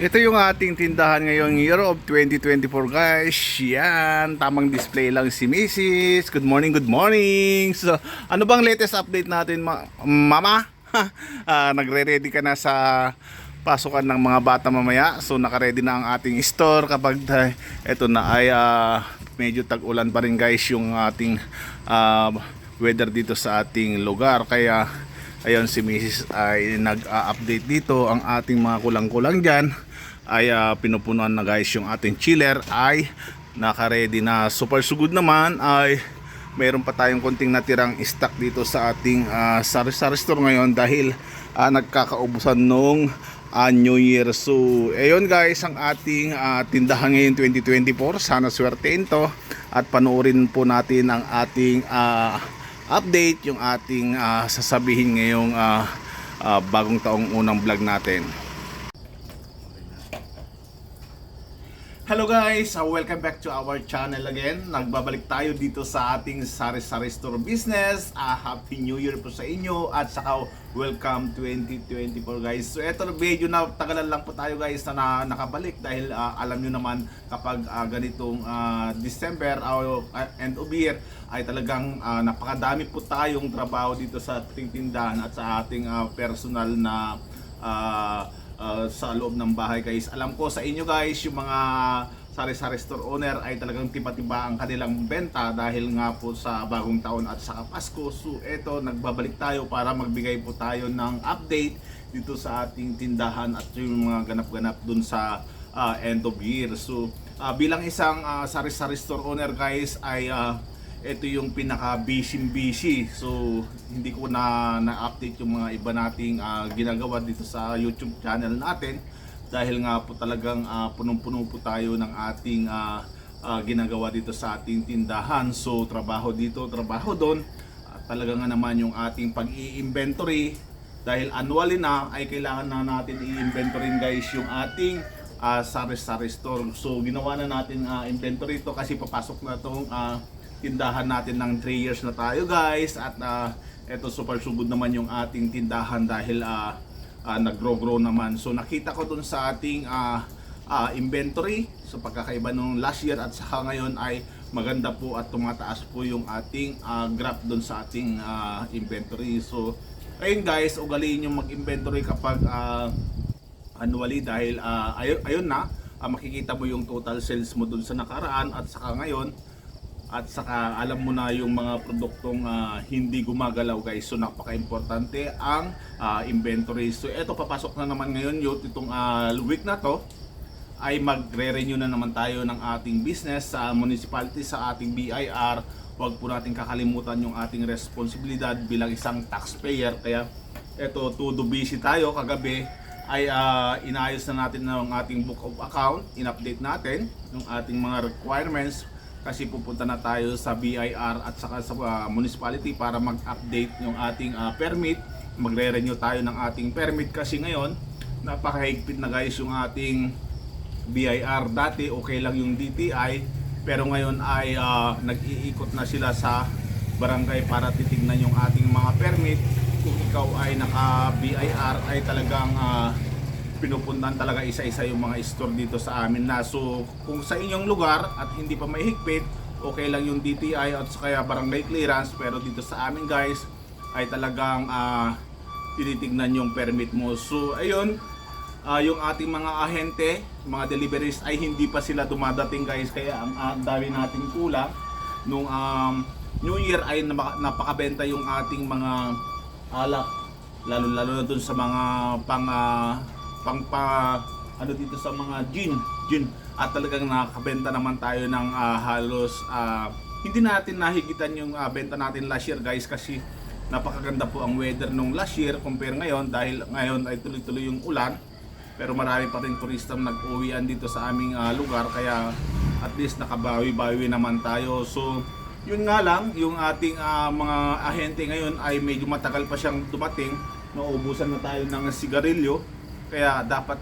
Ito yung ating tindahan ngayong year of 2024 guys. Yan, tamang display lang si Mrs. Good morning, good morning. So, ano bang latest update natin ma- mama? Ah, nagre-ready ka na sa pasukan ng mga bata mamaya. So naka-ready na ang ating store kapag uh, ito na ay ah, medyo tag-ulan pa rin guys yung ating ah, weather dito sa ating lugar. Kaya ayun si Mrs. ay nag-update dito ang ating mga kulang-kulang dyan ay ah, pinupunuan na guys yung ating chiller ay naka-ready na super sugod naman ay mayroon pa tayong konting natirang stock dito sa ating ah, sari-sari store ngayon dahil ah, nagkakaubusan nung ah, New Year. So, ayun guys, ang ating ah, tindahan ngayon 2024. Sana swertein to at panoorin po natin ang ating ah, update, yung ating ah, sasabihin ngayong ah, ah, bagong taong unang vlog natin. Hello guys! Uh, welcome back to our channel again. Nagbabalik tayo dito sa ating Sari-Sari Store Business. Uh, Happy New Year po sa inyo at saka welcome 2024 guys. So eto medyo na tagalan lang po tayo guys na, na nakabalik dahil uh, alam nyo naman kapag uh, ganitong uh, December uh, end of year ay talagang uh, napakadami po tayong trabaho dito sa ating tindahan at sa ating uh, personal na uh, uh, sa loob ng bahay guys. Alam ko sa inyo guys, yung mga sari-sari store owner ay talagang tiba-tiba ang kanilang benta dahil nga po sa bagong taon at sa Pasko. So eto, nagbabalik tayo para magbigay po tayo ng update dito sa ating tindahan at yung mga ganap-ganap dun sa uh, end of year. So uh, bilang isang uh, sari-sari store owner guys ay uh, ito yung pinaka busy busy so hindi ko na na-update yung mga iba nating ah, ginagawa dito sa YouTube channel natin. Dahil nga po talagang ah, punong-puno po tayo ng ating ah, ah, ginagawa dito sa ating tindahan. So trabaho dito trabaho doon. At talaga nga naman yung ating pag-i-inventory dahil annually na ay kailangan na natin i-inventory guys yung ating ah, sari-sari store so ginawa na natin ah, inventory to kasi papasok na tong ah, tindahan natin ng 3 years na tayo guys at uh, eto super sugod naman yung ating tindahan dahil uh, uh, nag-grow-grow naman. So nakita ko dun sa ating uh, uh, inventory so pagkakaiba nung last year at saka ngayon ay maganda po at tumataas po yung ating uh, graph dun sa ating uh, inventory. So ayun guys, ugaliin yung mag-inventory kapag uh, annually dahil uh, ayun, ayun na uh, makikita mo yung total sales mo dun sa nakaraan at saka ngayon at saka alam mo na yung mga produktong ah, hindi gumagalaw guys. So napaka-importante ang ah, inventory. So eto papasok na naman ngayon yun itong ah, week na to. Ay magre-renew na naman tayo ng ating business sa municipality sa ating BIR huwag po natin kakalimutan yung ating responsibilidad bilang isang taxpayer. Kaya eto todo busy tayo kagabi. Ay ah, inayos na natin ng ating book of account. In-update natin yung ating mga requirements kasi pupunta na tayo sa BIR at saka sa uh, municipality para mag-update yung ating uh, permit. Magre-renew tayo ng ating permit kasi ngayon napakahigpit na guys yung ating BIR. Dati okay lang yung DTI pero ngayon ay uh, nag-iikot na sila sa barangay para titignan yung ating mga permit. Kung ikaw ay naka BIR ay talagang uh, pinupuntan talaga isa-isa yung mga store dito sa amin na. So, kung sa inyong lugar at hindi pa may higpit, okay lang yung DTI at kaya barangay clearance. Pero dito sa amin guys, ay talagang uh, tinitignan yung permit mo. So, ayun, uh, yung ating mga ahente, mga deliveries ay hindi pa sila dumadating guys. Kaya ang uh, dami nating kulang. Nung um, New Year ay napakabenta yung ating mga alak. Lalo-lalo na dun sa mga pang uh, pang pa ano dito sa mga gin gin. At talagang nakakabenta naman tayo ng ah, halos ah, hindi natin nahigitan yung ah, benta natin last year guys kasi napakaganda po ang weather nung last year compare ngayon dahil ngayon ay tuloy-tuloy yung ulan. Pero marami pa rin turista nag-uwian dito sa aming ah, lugar kaya at least nakabawi-bawi naman tayo. So yun nga lang yung ating ah, mga ahente ngayon ay medyo matagal pa siyang dumating. Nauubusan na tayo ng sigarilyo kaya dapat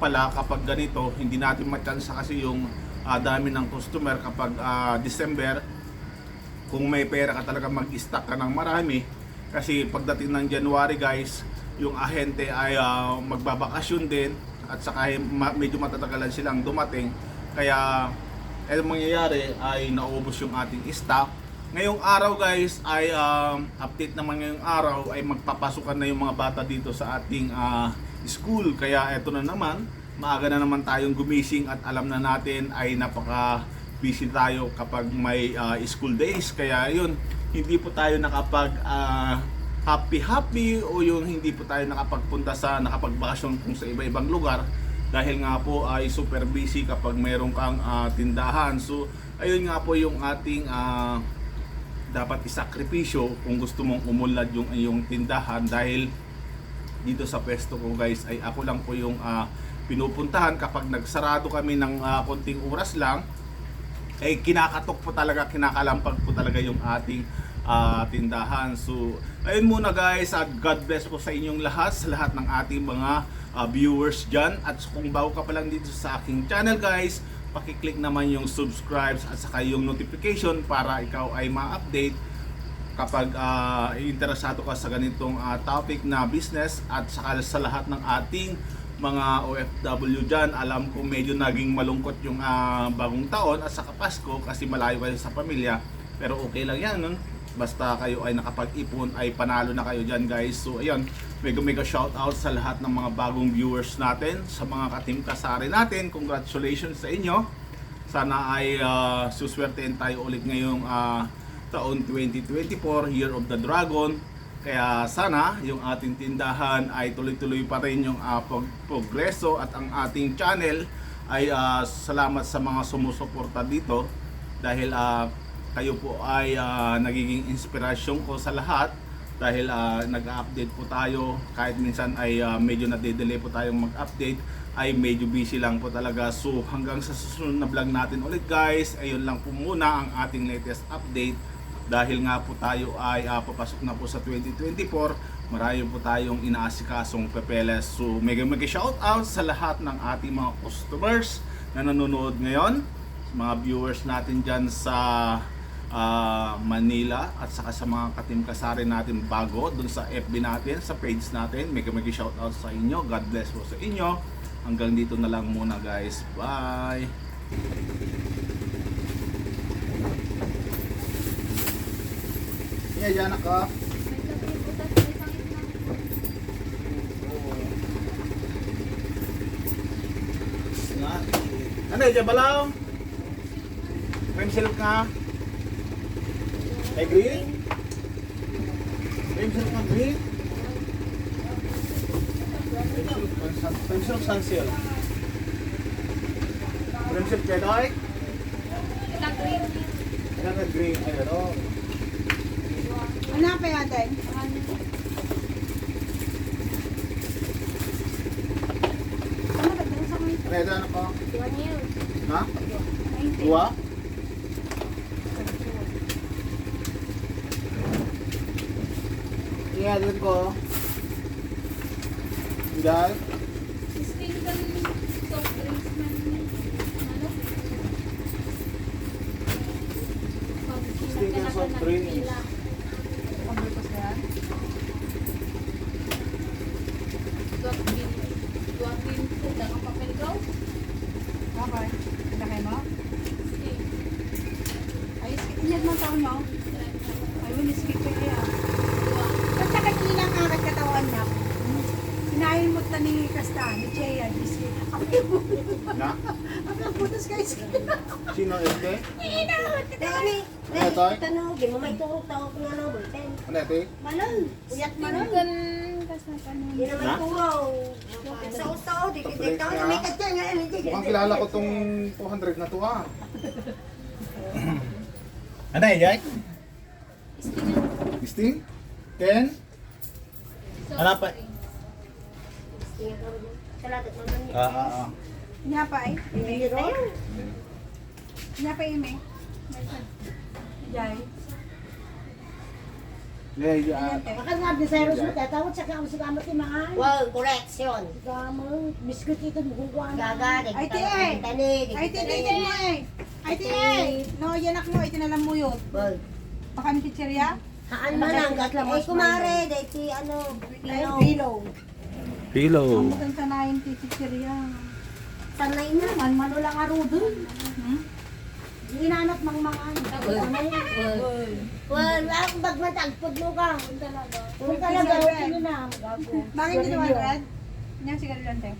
pala kapag ganito, hindi natin matyansa kasi yung uh, dami ng customer kapag uh, December, kung may pera ka talaga mag-stock ka ng marami, kasi pagdating ng January guys, yung ahente ay uh, magbabakasyon din, at saka medyo matatagalan silang dumating. Kaya eh mangyayari ay naubos yung ating stock. Ngayong araw guys ay um, update naman ngayong araw ay magpapasukan na yung mga bata dito sa ating ah, school. Kaya eto na naman, maaga na naman tayong gumising at alam na natin ay napaka busy tayo kapag may ah, school days. Kaya yun, hindi po tayo nakapag ah, happy happy o yung hindi po tayo nakapagpunta sa nakapagbakasyon kung sa iba-ibang lugar dahil nga po ay super busy kapag mayroon kang ah, tindahan. So ayun nga po yung ating ah, dapat isakripisyo kung gusto mong umunlad yung iyong tindahan dahil dito sa pesto ko guys ay ako lang po yung ah, pinupuntahan kapag nagsarado kami ng ah, konting oras lang ay kinakatok po talaga, kinakalampag po talaga yung ating ah, tindahan. So, ayun muna guys, at God bless po sa inyong lahat, sa lahat ng ating mga ah, viewers dyan. At kung bago ka pa lang dito sa aking channel guys, pakiclick naman yung subscribes at saka yung notification para ikaw ay ma-update kapag ah, interesado ka sa ganitong ah, topic na business at saka sa lahat ng ating mga OFW dyan, alam ko medyo naging malungkot yung ah, bagong taon at saka Pasko kasi malayo kayo sa pamilya pero okay lang yan nun. basta kayo ay nakapag-ipon ay panalo na kayo dyan guys. So ayun mega mega shout out sa lahat ng mga bagong viewers natin sa mga katim kasari natin. Congratulations sa inyo. Sana ay uh, suswertein tayo ulit ngayong ah, taon 2024, Year of the Dragon. Kaya sana yung ating tindahan ay tuloy-tuloy pa rin yung pag- progreso at ang ating channel ay ah, salamat sa mga sumusuporta dito dahil ah, kayo po ay ah, nagiging inspirasyon ko sa lahat dahil ah, nag-update po tayo. Kahit minsan ay ah, medyo nade-delay po tayong mag-update ay medyo busy lang po talaga. So hanggang sa susunod na vlog natin ulit guys. Ayun lang po muna ang ating latest update dahil nga po tayo ay ah, papasok na po sa 2024 marami po tayong inaasikasong pepeles so mega mega shout out sa lahat ng ating mga customers na nanonood ngayon mga viewers natin dyan sa ah, Manila at saka sa mga katim kasari natin bago dun sa FB natin, sa page natin. Mega mega shout out sa inyo. God bless po sa inyo. Hanggang dito na lang muna guys. Bye! Yeah, dyan ka. Ano yung balaw? Pencil ka? Ay green? Pencil ka green? Pencil, pencil sunsil. Pencil kedoy? Ano ka green? Ayun o. Hanapin natin. Ano? Sa may Ano yung ano ko? Ha? Dua? Iya, doon ko. Dahil? Sticker soft drinks. Pagbukas na yan. Okay. Laki mo? Ay, skip niya ng taon nyo. Ay, wala skip ko kaya. Ba't sa kanina ang akat katawan niya? Sinahin mo ta ni Kasta, ni Chea, ni skip. Na? Ang putas skip. Sino este? Ka Dali, Ano ito? tanong, di mo may turok tao ko na no, bulten. Ano ito? Manon, uyat manon. Di na may turo. Sa ustaw, di ka. na may katya nga, hindi. Mukhang kilala ko tong 200 na to ah. ano yan, Jack? Sting? Ken? Ano pa? Salatat mo man Ah, ah, ah. Niya pa eh. Hindi tayo. Niya pa ime. Jai. Yeah. Ayan te. Bakit nga mo tatawag sa sa kamot ni mga Wow, correction. kamo biskut ito mukha Gaga, di Ay, tayo te. tani, di Ay, tani. titi mo eh. Ay, titi. No, yanak mo. Itinalam mo yun. Wow. Baka ni pizzeria? Haan man ang gatla. Ay, kumare, ti ano, Ay. Pillow. Ang maganda sa 90 si Syria. Sanay na, man mano lang aro dun. Hmm? Ginanap mang mga ano. Sanay na. Wala akong bagmatagpod mo ka. Kung talaga, kung talaga, okay na. Gago. Bakit hindi 100? Yan, sigarilyo ante.